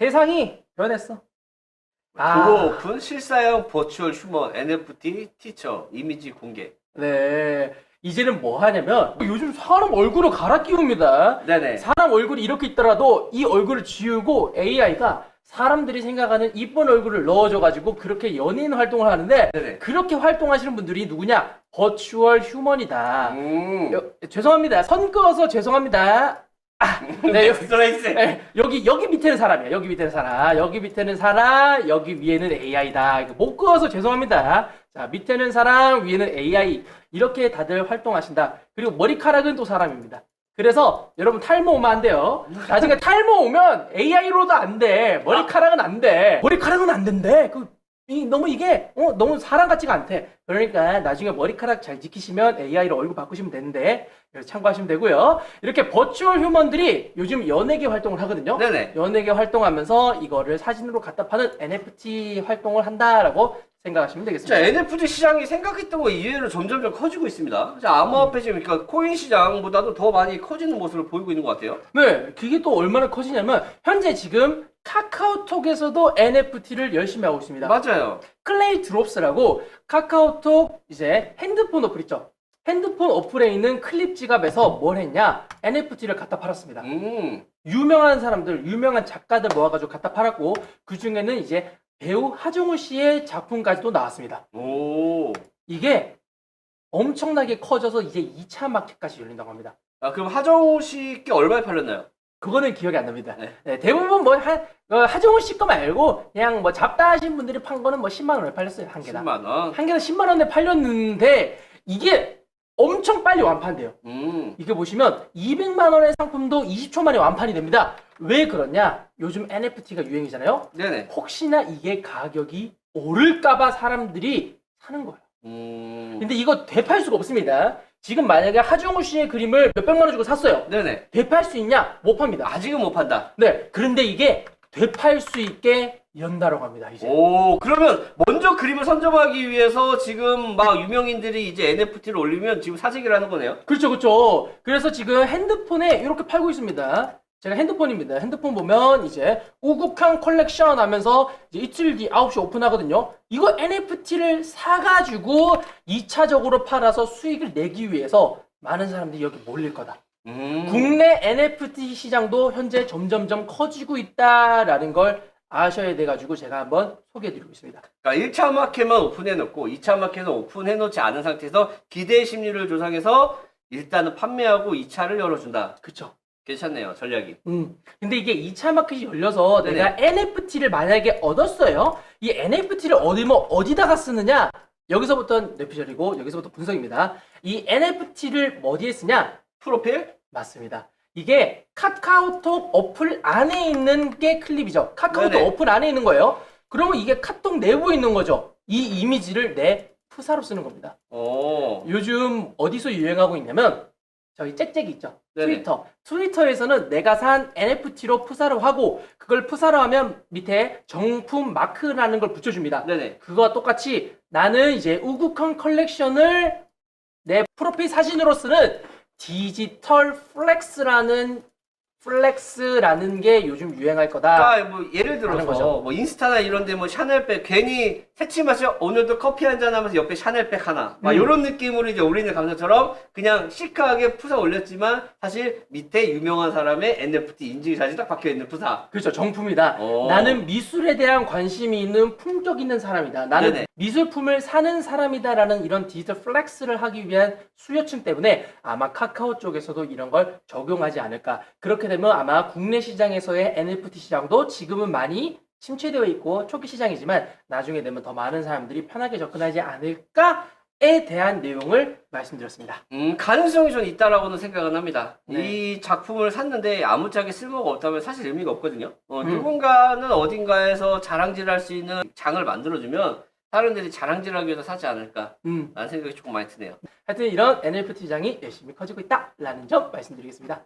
세상이 변했어. 아. 도로 오픈 실사형 버추얼 휴먼 NFT 티처 이미지 공개. 네. 이제는 뭐 하냐면 요즘 사람 얼굴을 갈아 끼웁니다. 네네. 사람 얼굴이 이렇게 있더라도 이 얼굴을 지우고 AI가 사람들이 생각하는 이쁜 얼굴을 넣어줘가지고 그렇게 연예인 활동을 하는데 네네. 그렇게 활동하시는 분들이 누구냐? 버추얼 휴먼이다. 음. 여- 죄송합니다. 선 그어서 죄송합니다. 아, 네, 여- 엑스레이스. 네, 여기 여기 밑에는 사람이야. 여기 밑에는 사람. 여기 밑에는 사람. 여기 위에는 AI다. 못 그어서 죄송합니다. 자, 밑에는 사람, 위에는 AI. 이렇게 다들 활동하신다. 그리고 머리카락은 또 사람입니다. 그래서 여러분 탈모 오면 안 돼요. 나중에 탈모 오면 AI로도 안 돼. 머리카락은 안 돼. 머리카락은 안 된대. 그 이, 너무 이게 어, 너무 사람 같지가 않대. 그러니까 나중에 머리카락 잘 지키시면 AI로 얼굴 바꾸시면 되는데 참고하시면 되고요. 이렇게 버추얼 휴먼들이 요즘 연예계 활동을 하거든요. 네네. 연예계 활동하면서 이거를 사진으로 갖다 파는 NFT 활동을 한다라고 생각하시면 자, 되겠습니다. NFT 시장이 생각했던 거 이외로 점점 점 커지고 있습니다. 자, 암호화폐 지금 그러니까 코인 시장보다도 더 많이 커지는 모습을 보이고 있는 것 같아요. 네, 그게 또 얼마나 커지냐면 현재 지금 카카오톡에서도 NFT를 열심히 하고 있습니다. 맞아요. 클레이 드롭스라고 카카오톡 이제 핸드폰 어플 있죠. 핸드폰 어플에 있는 클립 지갑에서 뭘 했냐? NFT를 갖다 팔았습니다. 음. 유명한 사람들, 유명한 작가들 모아가지고 갖다 팔았고 그 중에는 이제 배우 하정우 씨의 작품까지도 나왔습니다. 오. 이게 엄청나게 커져서 이제 2차 마켓까지 열린다고 합니다. 아, 그럼 하정우 씨께 얼마에 팔렸나요? 그거는 기억이 안 납니다. 네. 네, 대부분 뭐 하, 어, 하정우 씨 거 말고 그냥 뭐 잡다 하신 분들이 판 거는 뭐 10만 원에 팔렸어요 한 개당. 10만 원. 한 개당 10만 원에 팔렸는데 이게 엄청 빨리 완판돼요. 음. 이게 보시면 200만 원의 상품도 20초 만에 완판이 됩니다. 왜 그러냐? 요즘 NFT가 유행이잖아요. 네네. 혹시나 이게 가격이 오를까봐 사람들이 사는 거예요. 음. 근데 이거 되팔 수가 없습니다. 지금 만약에 하정우 씨의 그림을 몇백만 원 주고 샀어요. 네네. 되팔 수 있냐? 못 팝니다. 아직은 못 판다. 네. 그런데 이게 되팔 수 있게 연다라고 합니다. 이제. 오, 그러면 먼저 그림을 선점하기 위해서 지금 막 유명인들이 이제 NFT를 올리면 지금 사재기를 하는 거네요. 그렇죠, 그렇죠. 그래서 지금 핸드폰에 이렇게 팔고 있습니다. 제가 핸드폰입니다. 핸드폰 보면 이제 우국한 컬렉션 하면서 이제 이틀 뒤 9시 오픈하거든요. 이거 NFT를 사가지고 2차적으로 팔아서 수익을 내기 위해서 많은 사람들이 여기 몰릴 거다. 음. 국내 NFT 시장도 현재 점점점 커지고 있다라는 걸 아셔야 돼가지고 제가 한번 소개해드리고 있습니다. 그러니까 1차 마켓만 오픈해놓고 2차 마켓은 오픈해놓지 않은 상태에서 기대 심리를 조성해서 일단은 판매하고 2차를 열어준다. 그쵸? 괜찮네요, 전략이. 음. 근데 이게 2차 마켓이 열려서 네네. 내가 NFT를 만약에 얻었어요. 이 NFT를 얻으면 어디다가 쓰느냐? 여기서부터 뇌피셜이고 여기서부터 분석입니다. 이 NFT를 어디에 쓰냐? 프로필? 맞습니다. 이게 카카오톡 어플 안에 있는 게 클립이죠. 카카오톡 네네. 어플 안에 있는 거예요. 그러면 이게 카톡 내부에 있는 거죠. 이 이미지를 내 프사로 쓰는 겁니다. 오. 요즘 어디서 유행하고 있냐면 저기 짹짹이 있죠. 네네. 트위터. 트위터에서는 내가 산 NFT로 푸사를 하고 그걸 푸사로 하면 밑에 정품 마크라는 걸 붙여줍니다. 네네. 그거와 똑같이 나는 이제 우국한 컬렉션을 내 프로필 사진으로 쓰는 디지털 플렉스라는 플렉스라는 게 요즘 유행할 거다. 그러니까 뭐 예를 하는 들어서 거죠. 뭐 인스타나 이런데 뭐 샤넬백 괜히 새침하죠 오늘도 커피 한 잔 하면서 옆에 샤넬백 하나 막 음. 이런 느낌으로 이제 올리는 감성처럼 그냥 시크하게 푸사 올렸지만 사실 밑에 유명한 사람의 NFT 인증 사진 딱 박혀 있는 푸사. 그렇죠. 정품이다. 오. 나는 미술에 대한 관심이 있는 품격 있는 사람이다. 나는 네네. 미술품을 사는 사람이다라는 이런 디지털 플렉스를 하기 위한 수요층 때문에 아마 카카오 쪽에서도 이런 걸 적용하지 않을까. 그렇게 되면 아마 국내 시장에서의 NFT 시장도 지금은 많이 침체되어 있고 초기 시장이지만 나중에 되면 더 많은 사람들이 편하게 접근하지 않을까 에 대한 내용을 말씀드렸습니다. 음, 가능성이 좀 있다라고는 생각은 합니다. 네. 이 작품을 샀는데 아무짝에 쓸모가 없다면 사실 의미가 없거든요. 어, 음. 누군가는 어딘가에서 자랑질할 수 있는 장을 만들어주면 사람들이 자랑질하기 위해서 사지 않을까 음, 라는 생각이 조금 많이 드네요. 하여튼 이런 NFT 시장이 열심히 커지고 있다라는 점 말씀드리겠습니다.